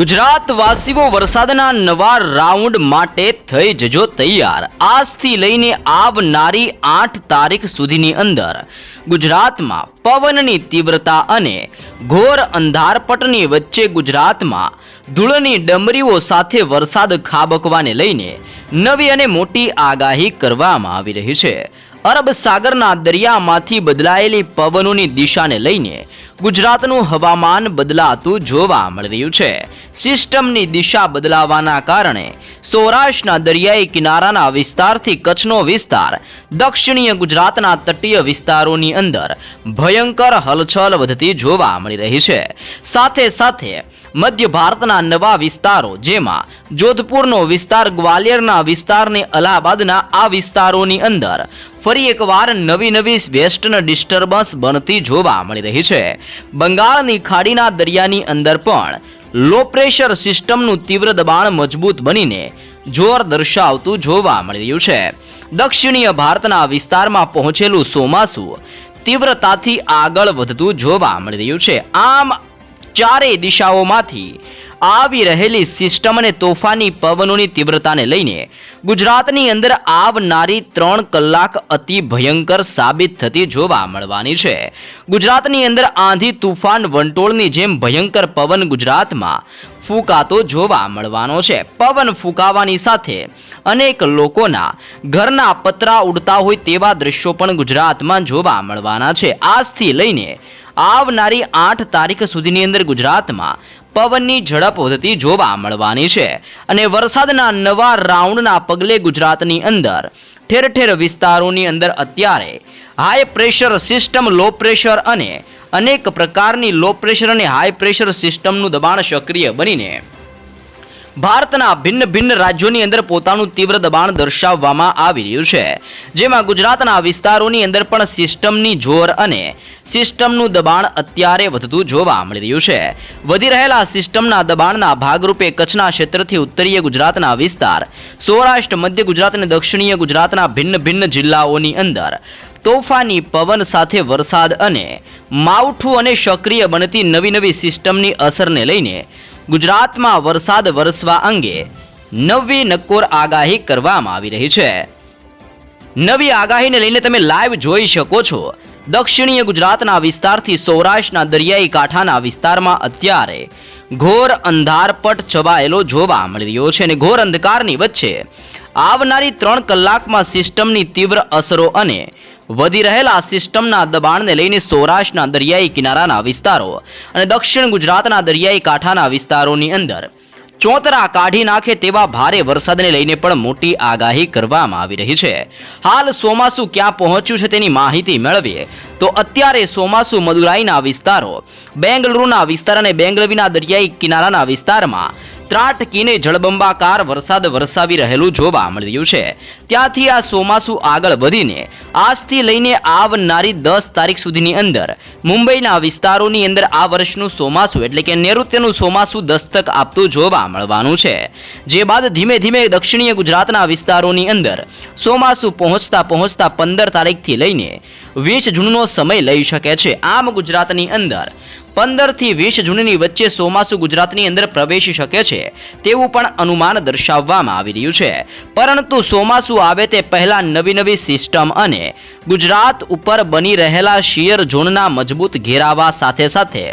ગુજરાતવાસીઓ વરસાદના નવા રાઉન્ડ માટે થઈ જજો તૈયાર. આજથી લઈને આવનારી આઠ તારીખ સુધીની અંદર ગુજરાતમાં પવનની તીવ્રતા અને ઘોર અંધારપટની વચ્ચે ગુજરાતમાં ધૂળની ડમરીઓ સાથે વરસાદ ખાબકવાને લઈને નવી અને મોટી આગાહી કરવામાં આવી રહી છે. અરબ સાગરના દરિયામાંથી બદલાયેલી પવનોની દિશાને લઈને ગુજરાતનું હવામાન બદલાતું જોવા મળી રહ્યું છે. સિસ્ટમની દિશા બદલાવાના કારણે સૌરાષ્ટ્રના દરિયાઈ કિનારાના વિસ્તારથી કચ્છનો વિસ્તાર, દક્ષિણીય ગુજરાતના તટીય વિસ્તારોની અંદર ભયંકર હલચલ વધતી જોવા મળી રહી છે. સાથે સાથે મધ્ય ભારતના નવા વિસ્તારો જેમાં જોધપુરનો વિસ્તાર, ગ્વાલિયરના વિસ્તારને અલ્હાબાદના આ વિસ્તારોની અંદર ફરી એકવાર નવી નવી વેસ્ટર્ન ડિસ્ટર્બન્સ બનતી જોવા મળી રહી છે. બંગાળની ખાડીના દરિયાની અંદર પણ લો પ્રેશર સિસ્ટમનું તીવ્ર દબાણ મજબૂત બનીને જોર દર્શાવતું જોવા મળી રહ્યું છે. દક્ષિણીય ભારતના વિસ્તારમાં પહોંચેલું ચોમાસું તીવ્રતાથી આગળ વધતું જોવા મળી રહ્યું છે. આમ, ચારેય દિશાઓમાંથી આવી રહેલી સિસ્ટમ અને તોફાની પવનોની તીવ્રતાને લઈને ગુજરાતની અંદર આવનારી ત્રણ કલાક અતિ ભયંકર સાબિત થતી જોવા મળવાની છે. ગુજરાતની અંદર આંધી તુફાન વંટોળની જેમ ભયંકર પવન ગુજરાતમાં ફૂંકાતો જોવા મળવાનો છે. પવન ફૂંકાવાની સાથે અનેક લોકોના ઘરના પતરા ઉડતા હોય તેવા દ્રશ્યો પણ ગુજરાતમાં જોવા મળવાના છે. આજથી લઈને આવનારી આઠ તારીખ સુધીની અંદર ગુજરાતમાં પવનની ઝડપ વધતી જોવા મળવાની છે અને વરસાદના નવા રાઉન્ડના પગલે ગુજરાતની અંદર ઠેર ઠેર વિસ્તારોની અંદર અત્યારે high pressure system low pressure અને અનેક પ્રકારની લો પ્રેશર અને હાઈ પ્રેશર સિસ્ટમનું દબાણ સક્રિય બનીને ભારતના ભિન્ન ભિન્ન રાજ્યોની અંદર પોતાનું તીવ્ર દબાણ દર્શાવવામાં આવી રહ્યું છે. જેમાં ગુજરાતના વિસ્તારોની અંદર પણ સિસ્ટમની જોર અને સિસ્ટમનું દબાણ અત્યારે વધતું જોવા મળી રહ્યું છે. વધી રહેલા સિસ્ટમના દબાણના ભાગરૂપે કચ્છના ક્ષેત્રથી ઉત્તરીય ગુજરાતના વિસ્તાર, સૌરાષ્ટ્ર, મધ્ય ગુજરાત અને દક્ષિણીય ગુજરાતના ભિન્ન ભિન્ન જિલ્લાઓની અંદર તોફાની પવન સાથે વરસાદ અને માવઠું અને સક્રિય બનતી નવી નવી સિસ્ટમની અસરને લઈને ગુજરાતમાં વરસાદ વરસવા અંગે નવી નક્કોર આગાહી કરવામાં આવી રહી છે. નવી આગાહીને લઈને તમે લાઈવ જોઈ શકો છો. દક્ષિણીય ગુજરાતના વિસ્તારથી સૌરાષ્ટ્રના દરિયાઈ કાંઠાના વિસ્તારમાં અત્યારે ઘોર અંધારપટ છવાયેલો જોવા મળી રહ્યો છે અને ઘોર અંધકારની વચ્ચે આવનારી ત્રણ કલાકમાં સિસ્ટમની તીવ્ર અસરો અને વધી રહેલા સિસ્ટમના દબાણને લઈને સૌરાષ્ટ્રના દરિયાઈ કિનારાના વિસ્તારો અને દક્ષિણ ગુજરાતના દરિયાઈ કાંઠાના વિસ્તારોની અંદર. ચોતરા કાઢી નાખે તેવા ભારે વરસાદને લઈને પણ મોટી આગાહી કરવામાં આવી રહી છે. હાલ ચોમાસું ક્યાં પહોંચ્યું છે તેની માહિતી મેળવીએ. તો અત્યારે ચોમાસું મદુરાઈના વિસ્તારો, બેંગલુરુના વિસ્તાર અને બેંગલવીના દરિયાઈ કિનારાના વિસ્તારમાં ત્રાટકીને જળબંબાકાર વરસાદ વરસાવી રહેલું જોવા મળી રહ્યું છે. ત્યાંથી આ ચોમાસું આગળ વધીને આજથી લઈને આવનારી દસ તારીખ સુધીની અંદર મુંબઈના વિસ્તારોની અંદર આ વર્ષનું ચોમાસું એટલે કે નૈઋત્યનું ચોમાસું દસ્તક આપતું જોવા મળવાનું છે. જે બાદ ધીમે ધીમે દક્ષિણીય ગુજરાતના વિસ્તારોની અંદર ચોમાસું પહોંચતા પહોંચતા પંદર તારીખથી લઈને વીસ જૂનનો સમય લઈ શકે છે. આમ ગુજરાતની અંદર પંદરથી વીસ જૂનની વચ્ચે ચોમાસું ગુજરાતની અંદર પ્રવેશી શકે છે, તેવું પણ અનુમાન દર્શાવવામાં આવી રહ્યું છે. પરંતુ ચોમાસું આવે તે પહેલા નવી નવી સિસ્ટમ અને ગુજરાત ઉપર બની રહેલા શિયર ઝોનના મજબૂત ઘેરાવા સાથે સાથે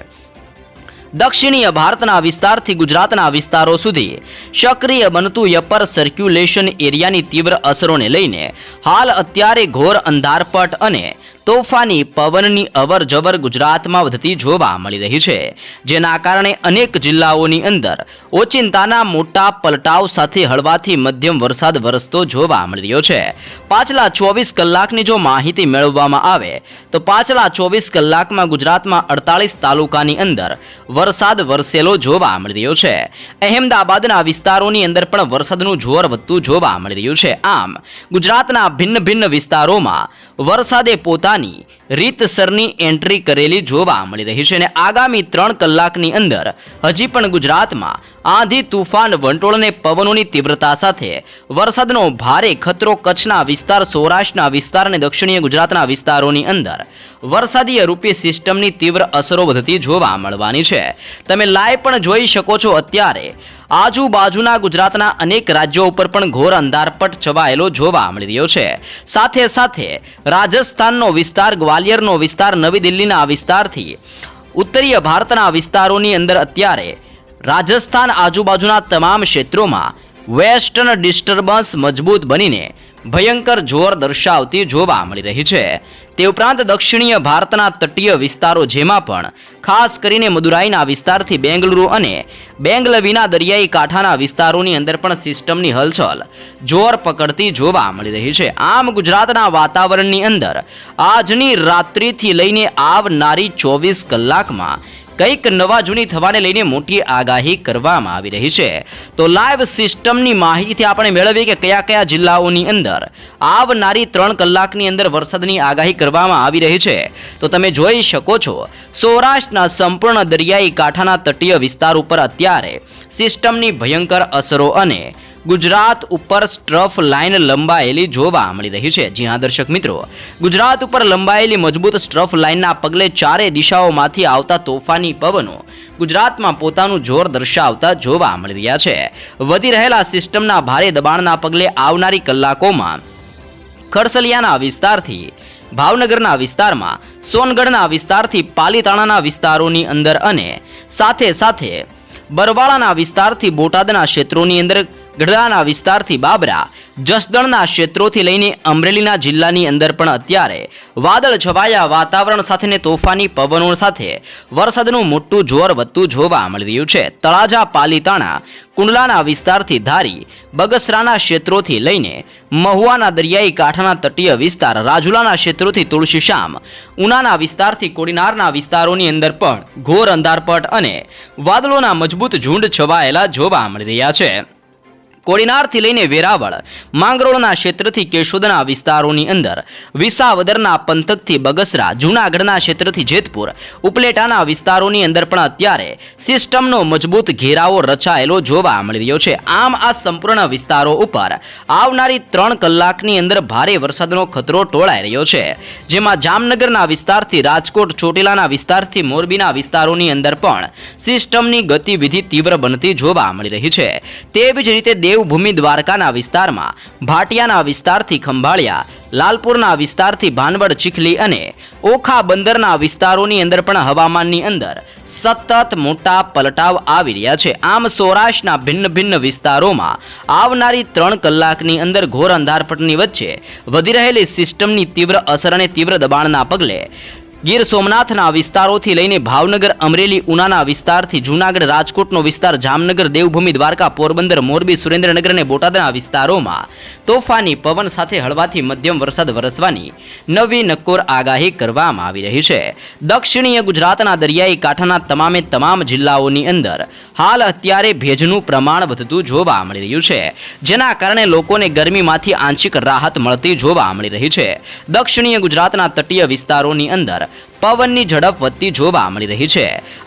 દક્ષિણીય ભારતના વિસ્તારથી ગુજરાતના વિસ્તારો સુધી સક્રિય બનતું યપર સર્ક્યુલેશન એરિયાની તીવ્ર અસરોને લઈને હાલ અત્યારે ઘોર અંધારપટ અને તોફાની પવનની અવર જવર ગુજરાતમાં વધતી જોવા મળી રહી છે, જેના કારણે અનેક જિલ્લાઓની અંદર ઓચિંતાના મોટા પલટાવ સાથે હળવાથી મધ્યમ વરસાદ વરસતો જોવા મળી રહ્યો છે. પાછલા ચોવીસ કલાકની જો માહિતી મેળવવામાં આવે, તો પાછલા ચોવીસ કલાકમાં ગુજરાતમાં અડતાલીસ તાલુકાની અંદર વરસાદ વરસેલો જોવા મળી રહ્યો છે. અહેમદાબાદના વિસ્તારોની અંદર પણ વરસાદનું જોર વધતું જોવા મળી રહ્યું છે. આમ, ગુજરાતના ભિન્ન ભિન્ન વિસ્તારોમાં વરસાદે પોતાની તોફાની રીતસરની એન્ટ્રી કરેલી જોવા મળી રહી છે અને આગામી ત્રણ કલાકની અંદર હજી પણ ગુજરાતમાં આંધી તુફાન વંટોળને પવનોની તીવ્રતા સાથે વરસાદનો ભારે ખતરો કચ્છના વિસ્તાર, સૌરાષ્ટ્રના વિસ્તાર અને દક્ષિણીય ગુજરાતના વિસ્તારોની અંદર વરસાદીય રૂપી સિસ્ટમની તીવ્ર અસરો વધતી જોવા મળવાની છે. તમે લાઈવ પણ જોઈ શકો છો અત્યારે આજુબાજુના ગુજરાતના અનેક રાજ્યો ઉપર પણ ઘોર અંધારપટ છવાયેલો જોવા મળી રહ્યો છે. સાથે સાથે રાજસ્થાનનો વિસ્તાર, ગ્વાલિયરનો વિસ્તાર, નવી દિલ્હીના વિસ્તારથી ઉત્તરીય ભારતના વિસ્તારોની અંદર અત્યારે રાજસ્થાન આજુબાજુના તમામ ક્ષેત્રોમાં વેસ્ટર્ન ડિસ્ટર્બન્સ મજબૂત બનીને ભયંકર જોર દર્શાવતી જોવા મળી રહી છે. તે ઉપરાંત દક્ષિણીય ભારતના તટીય વિસ્તારો જેમાં પણ, ખાસ કરીને મદુરાઈના વિસ્તારથી બેંગલુરુ અને બેંગલવીના દરિયાઈ કાંઠાના વિસ્તારોની અંદર પણ સિસ્ટમની હલચલ જોર પકડતી જોવા મળી રહી છે. આમ ગુજરાતના વાતાવરણની અંદર, આજની રાત્રિથી લઈને આવનારી ચોવીસ કલાકમાં કંઈક નવા જૂની થવાને લઈને મોટી આગાહી કરવામાં આવી રહી છે. તો લાઈવ સિસ્ટમની માહિતી આપણે મેળવી કે કયા કયા જિલ્લાઓની અંદર આવનારી ત્રણ કલાકની અંદર વરસાદની આગાહી કરવામાં આવી રહી છે. તો તમે જોઈ શકો છો, સૌરાષ્ટ્રના સંપૂર્ણ દરિયાઈ કાંઠાના તટીય વિસ્તાર ઉપર અત્યારે સિસ્ટમની ભયંકર અસરો અને ગુજરાત ઉપર સ્ટ્રફ લાઇન લંબાયેલી જોવા મળી રહી છે. જી હા, દર્શક મિત્રો. ગુજરાત ઉપર લંબાયેલી મજબૂત સ્ટ્રફ લાઇનના પગલે ચારે દિશાઓમાંથી આવતા તોફાની પવનો ગુજરાતમાં પોતાનું જોર દર્શાવતા જોવા મળી રહ્યા છે. વધી રહેલા સિસ્ટમના ભારે દબાણના પગલે આવનારી કલાકોમાં ખરસલિયાના વિસ્તારથી ભાવનગરના વિસ્તારમાં, સોનગઢના વિસ્તારથી પાલીતાણાના વિસ્તારોની અંદર અને સાથે સાથે બરવાળાના વિસ્તારથી બોટાદના ક્ષેત્રોની અંદર ગઢડાના વિસ્તારથી બાબરા જસદણના ક્ષેત્રોથી લઈને અમરેલીના જિલ્લાની અંદર પણ અત્યારે વાદળ છવાયા વાતાવરણ સાથેને તોફાની પવનો સાથે વરસાદનું મોટું જોર વધતું જોવા મળી રહ્યું છે. તળાજા, પાલીતાણા, કુંડલાના વિસ્તારથી ધારી બગસરાના ક્ષેત્રોથી લઈને મહુવાના દરિયાઈ કાંઠાના તટીય વિસ્તાર, રાજુલાના ક્ષેત્રોથી તુલસીશ્યામ, ઉનાના વિસ્તારથી કોડીનારના વિસ્તારોની અંદર પણ ઘોર અંધારપટ અને વાદળોના મજબૂત ઝુંડ છવાયેલા જોવા મળી રહ્યા છે. કોડીનારથી લઈને વેરાવળ, માંગરોળના ક્ષેત્રથી કેશોદના વિસ્તારોની અંદર, વિસાવદરના પંથકથી બગસરા, જૂનાગઢના ક્ષેત્રથી જેતપુર, ઉપલેટાના વિસ્તારોની અંદર પણ અત્યારે સિસ્ટમનો મજબૂત ઘેરાવો રચાયેલો જોવા મળી રહ્યો છે. આમ આ સંપૂર્ણ વિસ્તારો ઉપર આવનારી ત્રણ કલાકની અંદર ભારે વરસાદનો ખતરો ટોળાઈ રહ્યો છે. જેમાં જામનગરના વિસ્તારથી રાજકોટ, ચોટીલાના વિસ્તારથી મોરબીના વિસ્તારોની અંદર પણ સિસ્ટમની ગતિવિધિ તીવ્ર બનતી જોવા મળી રહી છે. તેવી જ રીતે દેવભૂમિ દ્વારકાના વિસ્તારમાં, ભાટિયાના વિસ્તારથી ખંભાળિયા, લાલપુરના વિસ્તારથી ભાનવડ ચીખલી અને ઓખા બંદરના વિસ્તારોની અંદર પણ હવામાનની અંદર સતત મોટા પલટાવ આવી રહ્યા છે. આમ સૌરાષ્ટ્રના ભિન્ન ભિન્ન વિસ્તારોમાં આવનારી ત્રણ કલાકની અંદર ઘોર અંધારપટની વચ્ચે વધી રહેલી સિસ્ટમની તીવ્ર અસર અને તીવ્ર દબાણના પગલે ગીર સોમનાથના વિસ્તારોથી લઈને ભાવનગર, અમરેલી, ઉનાના વિસ્તારથી જૂનાગઢ, રાજકોટનો વિસ્તાર, જામનગર, દેવભૂમિ, દ્વારકા, પોરબંદર, મોરબી, સુરેન્દ્રનગર અને બોટાદના વિસ્તારોમાં તોફાની પવન સાથે હળવાથી મધ્યમ વરસાદ વરસવાની નવી નક્કોર આગાહી કરવામાં આવી રહી છે. દક્ષિણીય ગુજરાતના દરિયાઈ કાંઠાના તમામે તમામ જિલ્લાઓની અંદર હાલ અત્યારે ભેજનું પ્રમાણ વધતું જોવા મળી રહ્યું છે, જેના કારણે લોકોને ગરમીમાંથી આંશિક રાહત મળતી જોવા મળી રહી છે. દક્ષિણીય ગુજરાતના તટીય વિસ્તારોની અંદર પવનની ઝડપ વધતી જોવા મળી રહી છે.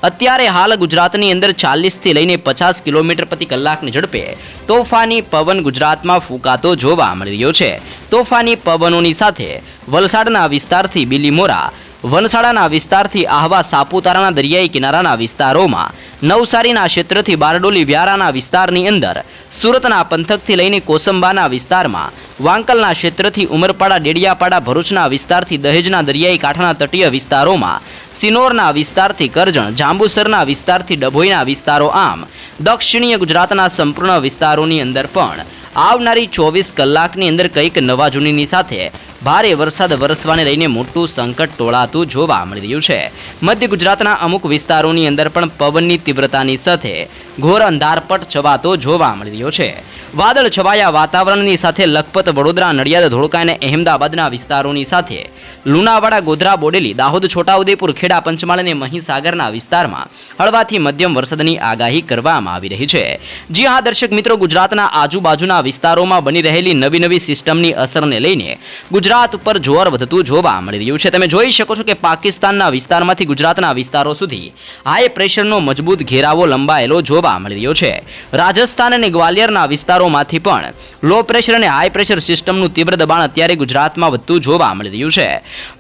અત્યારે હાલ ગુજરાતની અંદર ચાલીસથી લઈને પચાસ કિલોમીટર પ્રતિ કલાકની ઝડપે તોફાની પવન ગુજરાતમાં ફૂંકાતો જોવા મળી રહ્યો છે. તોફાની પવનોની સાથે વલસાડના વિસ્તારથી બિલીમોરા, વલસાડાના વિસ્તારથી આહવા સાપુતારાના દરિયાઈ કિનારાના વિસ્તારોમાં નવસારીના ક્ષેત્રથી બારડોલી વ્યારાના વિસ્તારની અંદર સુરતના પંથકથી લઈને કોસંબાના વિસ્તારમાં, વાંકલના ક્ષેત્રથી ઉમરપાડા, ડેડિયાપાડા, ભરૂચના વિસ્તારથી દહેજના દરિયાઈ કાંઠાના તટીય વિસ્તારોમાં, સિનોરના વિસ્તારથી કરજણ, જાંબુસરના વિસ્તારથી ડભોઈના વિસ્તારો આમ, દક્ષિણીય ગુજરાતના સંપૂર્ણ વિસ્તારોની અંદર પણ, આવનારી ચોવીસ કલાકની અંદર કંઈક નવા જૂનીની સાથે ભારે વરસાદ વરસવાને લઈને મોટું સંકટ ટોળાતું જોવા મળી રહ્યું છે. મધ્ય ગુજરાતના અમુક વિસ્તારોની અંદર પણ પવનની તીવ્રતાની સાથે ઘોર અંધારપટ છવાતો જોવા મળી રહ્યો છે. વાદળ છવાયા વાતાવરણની સાથે લખપત, વડોદરા, નડિયાદ, ધોળકા અને અહેમદાબાદના વિસ્તારોની સાથે લુણાવાડા ગોધરા બોડેલી, દાહોદ છોટાઉદેપુર, ખેડા, પંચમહાલ અને મહીસાગરના વિસ્તારમાં હળવાથી મધ્યમ વરસાદની આગાહી કરવામાં આવી રહી છે. જી હા, દર્શક મિત્રો, ગુજરાતના આજુબાજુના વિસ્તારોમાં બની રહેલી નવી નવી સિસ્ટમની અસરને લઈને ગુજરાત ઉપર જોર વધતું જોવા મળી રહ્યું છે. તમે જોઈ શકો છો કે પાકિસ્તાનના વિસ્તારમાંથી ગુજરાતના વિસ્તારો સુધી હાઈ પ્રેશરનો મજબૂત ઘેરાવો લંબાયેલો જોવા મળી રહ્યો છે. રાજસ્થાન અને ગ્વાલિયરના વિસ્તારોમાંથી પણ લો પ્રેશર અને હાઈ પ્રેશર સિસ્ટમનું તીવ્ર દબાણ અત્યારે ગુજરાતમાં વધતું જોવા મળી રહ્યું છે.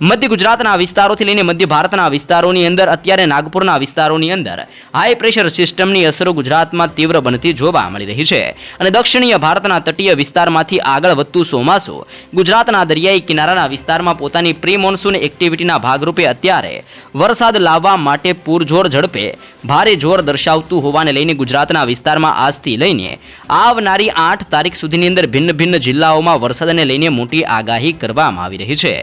મધ્ય ગુજરાતના વિસ્તારોથી લઈને મધ્ય ભારતના વિસ્તારોની અંદર, અત્યારે નાગપુરના વિસ્તારોની અંદર હાઈ પ્રેશર સિસ્ટમની અસરો ગુજરાતમાં તીવ્ર બનતી જોવા મળી રહી છે. અને દક્ષિણીય ભારતના તટીય વિસ્તારમાંથી આગળ વધતું ચોમાસું ગુજરાતના દરિયાઈ કિનારાના વિસ્તારમાં પોતાની પ્રી મોન્સૂન એક્ટિવિટીના ભાગરૂપે અત્યારે વરસાદ લાવવા માટે પૂરજોર ઝડપે ભારે જોર દર્શાવતું હોવાને લઈને ગુજરાતના વિસ્તારમાં આજથી લઈને આવનારી આઠ તારીખ સુધીની અંદર ભિન્ન ભિન્ન જિલ્લાઓમાં વરસાદને લઈને મોટી આગાહી કરવામાં આવી રહી છે.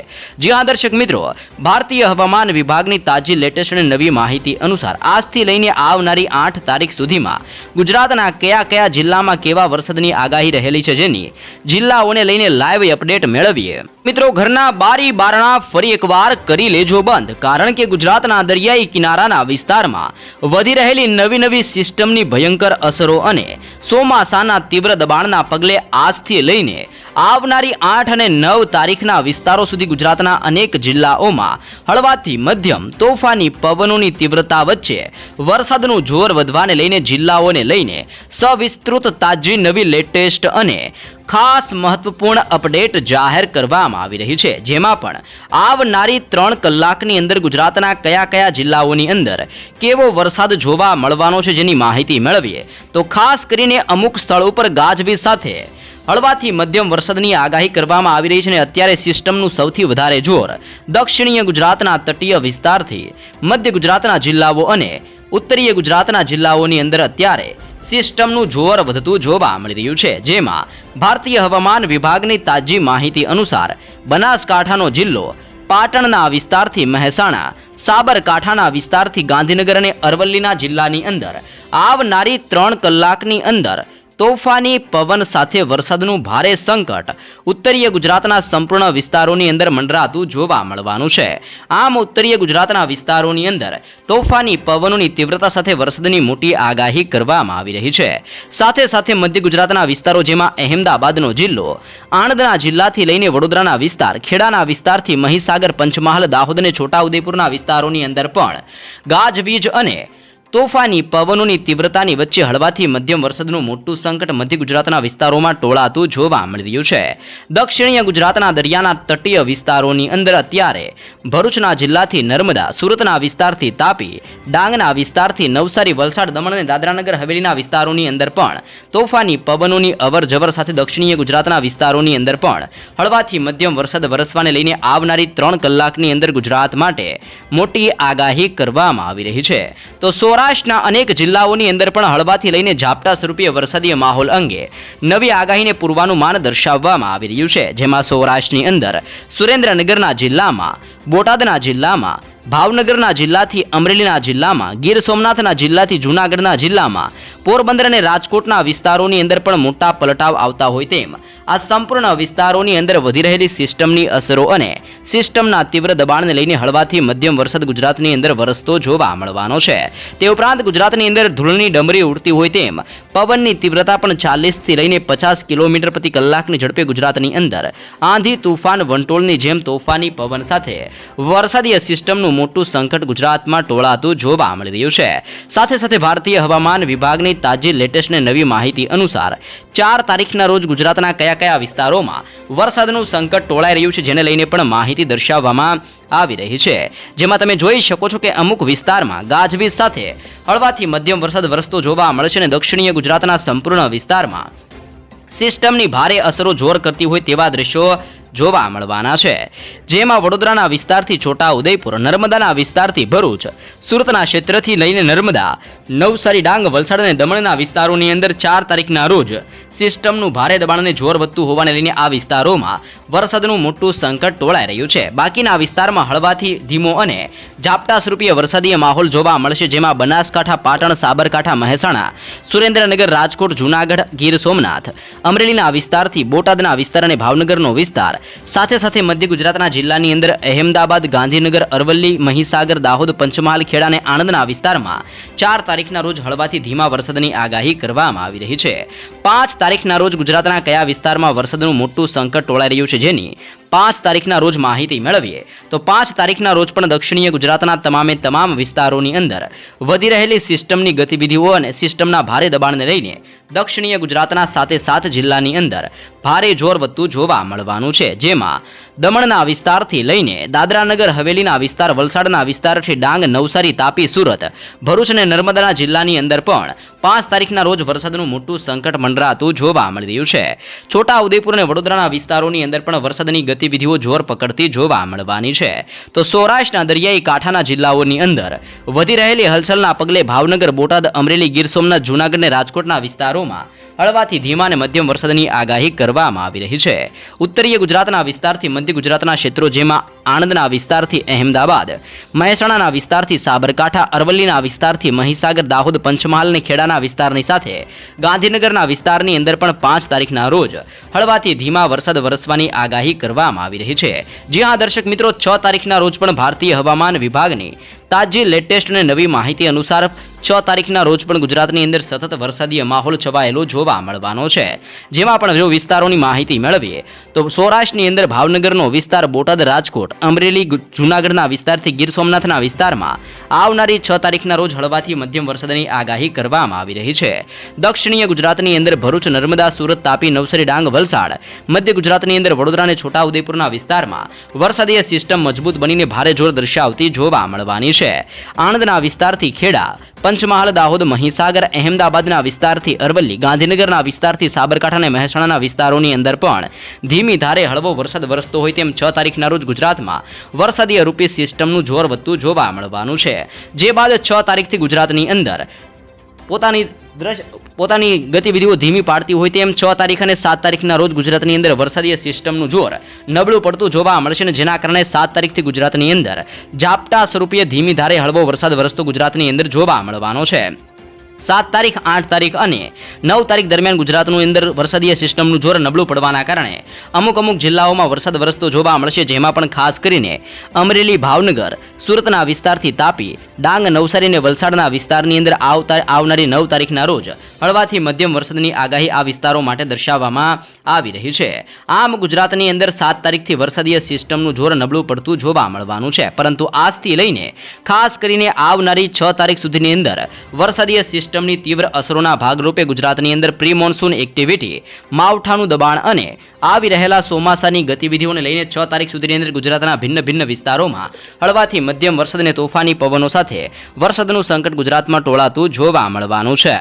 જી હા, દર્શક મિત્રો, ભારતીય હવામાન વિભાગની તાજી લેટેસ્ટ અને નવી માહિતી અનુસાર આજથી લઈને આવનારી આઠ તારીખ સુધીમાં ગુજરાતના કયા કયા જિલ્લામાં કેવા વરસાદની આગાહી રહેલી છે જેની જિલ્લાઓને લઈને લાઈવ અપડેટ મેળવીએ. મિત્રો, ઘરના બારી બારણા ફરી એકવાર કરી લેજો બંધ, કારણ કે ગુજરાતના દરિયાઈ કિનારાના વિસ્તારમાં વધી રહેલી નવી નવી સિસ્ટમની ભયંકર અસરો અને ચોમાસાના તીવ્ર દબાણના પગલે આજથી લઈને આવનારી આઠ અને નવ તારીખના વિસ્તારો સુધી ગુજરાતના અનેક જિલ્લાઓમાં હળવાથી મધ્યમ તોફાની પવનોની તીવ્રતા વચ્ચે વરસાદનું જોર વધવાને લઈને જિલ્લાઓને લઈને સવિસ્તૃત તાજી નવી લેટેસ્ટ અને ખાસ મહત્વપૂર્ણ અપડેટ જાહેર કરવામાં આવી રહી છે. જેમાં પણ આવનારી ત્રણ કલાકની અંદર ગુજરાતના કયા કયા જિલ્લાઓની અંદર કેવો વરસાદ જોવા મળવાનો છે જેની માહિતી મેળવીએ, તો ખાસ કરીને અમુક સ્થળો ઉપર ગાજવીજ સાથે હળવાથી મધ્યમ વરસાદની આગાહી કરવામાં આવી રહી છે અને અત્યારે સિસ્ટમનું સૌથી વધારે જોર દક્ષિણીય ગુજરાતના તટીય વિસ્તારથી મધ્ય ગુજરાતના જિલ્લાઓ અને ઉત્તરીય ગુજરાતના જિલ્લાઓની અંદર અત્યારે સિસ્ટમનું જોર વધતું જોવા મળી રહ્યું છે. જેમાં ભારતીય હવામાન વિભાગની તાજી માહિતી અનુસાર, બનાસકાંઠાનો જિલ્લો પાટણના વિસ્તારથી મહેસાણા, સાબરકાંઠાના વિસ્તારથી ગાંધીનગર અને અરવલ્લીના જિલ્લાની અંદર આવનારી ત્રણ કલાકની અંદર તોફાની પવન સાથે વરસાદનું ભારે સંકટ. ઉત્તરીય ગુજરાતના સંપૂર્ણ વિસ્તારોની અંદર મંડરાતું જોવા મળવાનું છે. આમ ઉત્તરીય ગુજરાતના વિસ્તારોની અંદર તોફાની પવનોની તીવ્રતા સાથે વરસાદની મોટી આગાહી કરવામાં આવી રહી છે. સાથે સાથે મધ્ય ગુજરાતના વિસ્તારો જેમાં અહેમદાબાદનો જિલ્લો, આણંદના જિલ્લાથી લઈને વડોદરાના વિસ્તાર, ખેડાના વિસ્તારથી મહીસાગર, પંચમહાલ દાહોદ અને છોટાઉદેપુરના વિસ્તારોની અંદર પણ ગાજવીજ અને તોફાની પવનોની તીવ્રતાની વચ્ચે હળવાથી મધ્યમ વરસાદનું મોટું સંકટ મધ્ય ગુજરાતના વિસ્તારોમાં ટોળાતું જોવા મળી રહ્યું છે. દક્ષિણીય ગુજરાતના દરિયાના તટીય વિસ્તારોની અંદર અત્યારે ભરૂચના જિલ્લાથી નર્મદા, સુરતના વિસ્તારથી તાપી, ડાંગના વિસ્તારથી નવસારી, વલસાડ, દમણ અને દાદરાનગર હવેલીના વિસ્તારોની અંદર પણ તોફાની પવનોની અવરજવર સાથે દક્ષિણીય ગુજરાતના વિસ્તારોની અંદર પણ હળવાથી મધ્યમ વરસાદ વરસવાને લઈને આવનારી ત્રણ કલાકની અંદર ગુજરાત માટે મોટી આગાહી કરવામાં આવી રહી છે. તો સૌરાષ્ટ્રના અનેક જિલ્લાઓની અંદર પણ હળવાથી લઈને ઝાપટા સ્વરૂપે વરસાદી માહોલ અંગે નવી આગાહીને પૂર્વાનુમાન દર્શાવવામાં આવી રહ્યું છે. જેમાં સૌરાષ્ટ્રની અંદર સુરેન્દ્રનગરના જિલ્લામાં, બોટાદના જિલ્લામાં, ભાવનગરના જિલ્લાથી અમરેલીના જિલ્લામાં, ગીર સોમનાથના જિલ્લાથી જૂનાગઢના જિલ્લામાં, પોરબંદર અને રાજકોટના વિસ્તારોની અંદર પણ મોટા પલટાવ આવતા હોય તેમ આ સંપૂર્ણ વિસ્તારોની અંદર વધી રહેલી સિસ્ટમની અસરો અને સિસ્ટમના તીવ્ર દબાણને લઈને હળવાથી મધ્યમ વરસાદ ગુજરાતની અંદર વરસતો જોવા મળવાનો છે. તે ઉપરાંત ગુજરાતની અંદર ધૂળની ડમરી ઉડતી હોય તેમ પવનની તીવ્રતા પણ ચાલીસથી લઈને પચાસ કિલોમીટર પ્રતિ કલાકની ઝડપે ગુજરાતની અંદર આંધી, તુફાન, વંટોળની જેમ તોફાની પવન સાથે વરસાદીય સિસ્ટમનું મોટું સંકટ ગુજરાતમાં ટોળાતું જોવા મળી રહ્યું છે. સાથે સાથે ભારતીય હવામાન વિભાગની તાજી લેટેસ્ટ ને નવી માહિતી અનુસાર ચાર તારીખના રોજ ગુજરાતના કયા કયા વિસ્તારોમાં વરસાદનું સંકટ ટોળાઈ રહ્યું છે, જેને લઈને પણ માહિતી દર્શાવવામાં આવી રહી છે. જેમાં તમે જોઈ શકો છો કે અમુક વિસ્તારમાં ગાજવીજ સાથે હળવાથી મધ્યમ વરસાદ વરસતો જોવા મળશે અને દક્ષિણીય ગુજરાતના સંપૂર્ણ વિસ્તારમાં સિસ્ટમની ભારે અસરો જોર કરતી હોય તેવા દ્રશ્યો જોવા મળવાના છે. જેમાં વડોદરાના વિસ્તારથી છોટા ઉદયપુર, નર્મદાના વિસ્તારથી ભરૂચ, સુરતના ક્ષેત્રથી લઈને નર્મદા, નવસારી, ડાંગ, વલસાડ અને દમણના વિસ્તારોની અંદર ચાર તારીખના રોજ સિસ્ટમનું ભારે દબાણ અને જોર વધતું હોવાને લઈને આ વિસ્તારોમાં વરસાદનું મોટું સંકટ ટોળાઈ રહ્યું છે. બાકીના વિસ્તારમાં હળવાથી ધીમો અને ઝાપટા સ્વરૂપીય વરસાદીય માહોલ જોવા મળશે, જેમાં બનાસકાંઠા, પાટણ, સાબરકાંઠા, મહેસાણા, સુરેન્દ્રનગર, રાજકોટ, જૂનાગઢ, ગીર સોમનાથ, અમરેલીના વિસ્તારથી બોટાદના વિસ્તાર અને ભાવનગરનો વિસ્તાર, સાથે સાથે મધ્ય ગુજરાતના જિલ્લાની અંદર અહેમદાબાદ, ગાંધીનગર, અરવલ્લી, મહીસાગર, દાહોદ, પંચમહાલ, ખેડા અને આણંદના વિસ્તારમાં ચાર તારીખના રોજ હળવાથી ધીમા વરસાદની આગાહી કરવામાં આવી રહી છે. પાંચ તારીખના રોજ ગુજરાતના કયા વિસ્તારમાં વરસાદનું મોટું સંકટ ટોળાઈ રહ્યું છે જેની પાંચ તારીખના રોજ માહિતી મેળવીએ, તો પાંચ તારીખના રોજ પણ દક્ષિણીય ગુજરાતના તમામે તમામ વિસ્તારોની અંદર વધી રહેલી સિસ્ટમની ગતિવિધિઓ અને સિસ્ટમના ભારે દબાણને લઈને દક્ષિણીય ગુજરાતના સાથે સાત જિલ્લાની અંદર ભારે જોર વધતું જોવા મળવાનું છે. જેમાં દમણના વિસ્તારથી લઈને દાદરાનગર, હવેલીના વિસ્તાર, વલસાડના વિસ્તારથી ડાંગ, નવસારી, તાપી, સુરત, ભરૂચ અને નર્મદાના જિલ્લાની અંદર પણ પાંચ તારીખના રોજ વરસાદનું મોટું સંકટ મંડરાતું જોવા મળી રહ્યું છે. છોટા ઉદેપુર અને વડોદરાના વિસ્તારોની અંદર પણ વરસાદની ગતિવિધિઓ જોર પકડતી જોવા મળવાની છે. તો સૌરાષ્ટ્રના દરિયાઈ કાંઠાના જિલ્લાઓની અંદર વધી રહેલી હલચલના પગલે ભાવનગર, બોટાદ, અમરેલી, ગીર સોમનાથ, જૂનાગઢ અને રાજકોટના વિસ્તારોમાં હળવાથી ધીમા અને મધ્યમ વરસાદની આગાહી કરવામાં આવી રહી છે. ઉત્તરીય ગુજરાતના વિસ્તારથી મધ્ય ગુજરાતના ક્ષેત્રો જેમાં આણંદના વિસ્તારથી અહેમદાબાદ, મહેસાણાના વિસ્તારથી સાબરકાંઠા, અરવલ્લીના વિસ્તારથી મહીસાગર, દાહોદ, પંચમહાલ અને ખેડાના વિસ્તારની સાથે ગાંધીનગરના વિસ્તારની અંદર પણ પાંચ તારીખના રોજ હળવાથી ધીમા વરસાદ વરસવાની આગાહી કરવામાં આવી રહી છે. જ્યાં દર્શક મિત્રો, છ તારીખના રોજ પણ ભારતીય હવામાન વિભાગની તાજી લેટેસ્ટ અને નવી માહિતી અનુસાર છ તારીખના રોજ પણ ગુજરાતની અંદર સતત વરસાદીય માહોલ છવાયેલો જોવા મળવાનો છે. જેમાં પણ જો વિસ્તારોની માહિતી મેળવીએ, તો સૌરાષ્ટ્રની અંદર ભાવનગરનો વિસ્તાર બોટાદ, રાજકોટ, અમરેલી જૂનાગઢના વિસ્તારથી ગીર સોમનાથના વિસ્તારમાં આવનારી છ તારીખના રોજ હળવાથી મધ્યમ વરસાદની આગાહી કરવામાં આવી રહી છે. દક્ષિણીય ગુજરાતની અંદર ભરૂચ, નર્મદા, સુરત, તાપી, નવસારી, ડાંગ, વલસાડ, મધ્ય ગુજરાતની અંદર વડોદરા અને છોટાઉદેપુરના વિસ્તારમાં વરસાદીય સિસ્ટમ મજબૂત બનીને ભારે જોર દર્શાવતી જોવા મળવાની છે. આણંદના વિસ્તારથી ખેડા પંચમહાલ, દાહોદ, મહીસાગર, અહેમદાબાદના વિસ્તારથી અરવલ્લી, ગાંધીનગરના વિસ્તારથી સાબરકાંઠા અને મહેસાણાના વિસ્તારોની અંદર પણ ધીમી ધારે હળવો વરસાદ વરસતો હોય તેમ છ તારીખના રોજ ગુજરાતમાં વરસાદી રૂપી સિસ્ટમનું જોર વધતું જોવા મળવાનું છે. જે બાદ છ તારીખથી ગુજરાતની અંદર પોતાની દ્રશ પોતાની ગતિવિધિઓ ધીમી પાડતી હોય તેમ છ તારીખ અને સાત તારીખના રોજ ગુજરાતની અંદર વરસાદીય સિસ્ટમનું જોર નબળું પડતું જોવા મળશે અને જેના કારણે સાત તારીખથી ગુજરાતની અંદર ઝાપટા સ્વરૂપે ધીમી ધારે હળવો વરસાદ વરસતો ગુજરાતની અંદર જોવા મળવાનો છે. સાત તારીખ, આઠ તારીખ અને નવ તારીખ દરમિયાન ગુજરાતનું અંદર વરસાદીય સિસ્ટમનું જોર નબળું પડવાના કારણે અમુક અમુક જિલ્લાઓમાં વરસાદ વરસતો જોવા મળશે, જેમાં પણ ખાસ કરીને અમરેલી, ભાવનગર, સુરતના વિસ્તારથી તાપી ડાંગ નવસારી અને વલસાડના વિસ્તારની અંદર આવતા આવનારી નવ તારીખના રોજ હળવાથી મધ્યમ વરસાદની આગાહી આ વિસ્તારો માટે દર્શાવવામાં આવી રહી છે. આમ ગુજરાતની અંદર સાત તારીખથી વરસાદીય સિસ્ટમનું જોર નબળું પડતું જોવા મળવાનું છે. પરંતુ આજથી લઈને ખાસ કરીને આવનારી છ તારીખ સુધીની અંદર વરસાદીય સિસ્ટમની તીવ્ર અસરોના ભાગરૂપે ગુજરાતની અંદર પ્રી મોન્સૂન એક્ટિવિટી, માવઠાનું દબાણ અને આવી રહેલા ચોમાસાની ગતિવિધિઓને લઈને છ તારીખ સુધીની અંદર ગુજરાતના ભિન્ન ભિન્ન વિસ્તારોમાં હળવાથી મધ્યમ વરસાદ અને તોફાની પવનો સાથે વરસાદનું સંકટ ગુજરાતમાં ટોળાતું જોવા મળવાનું છે.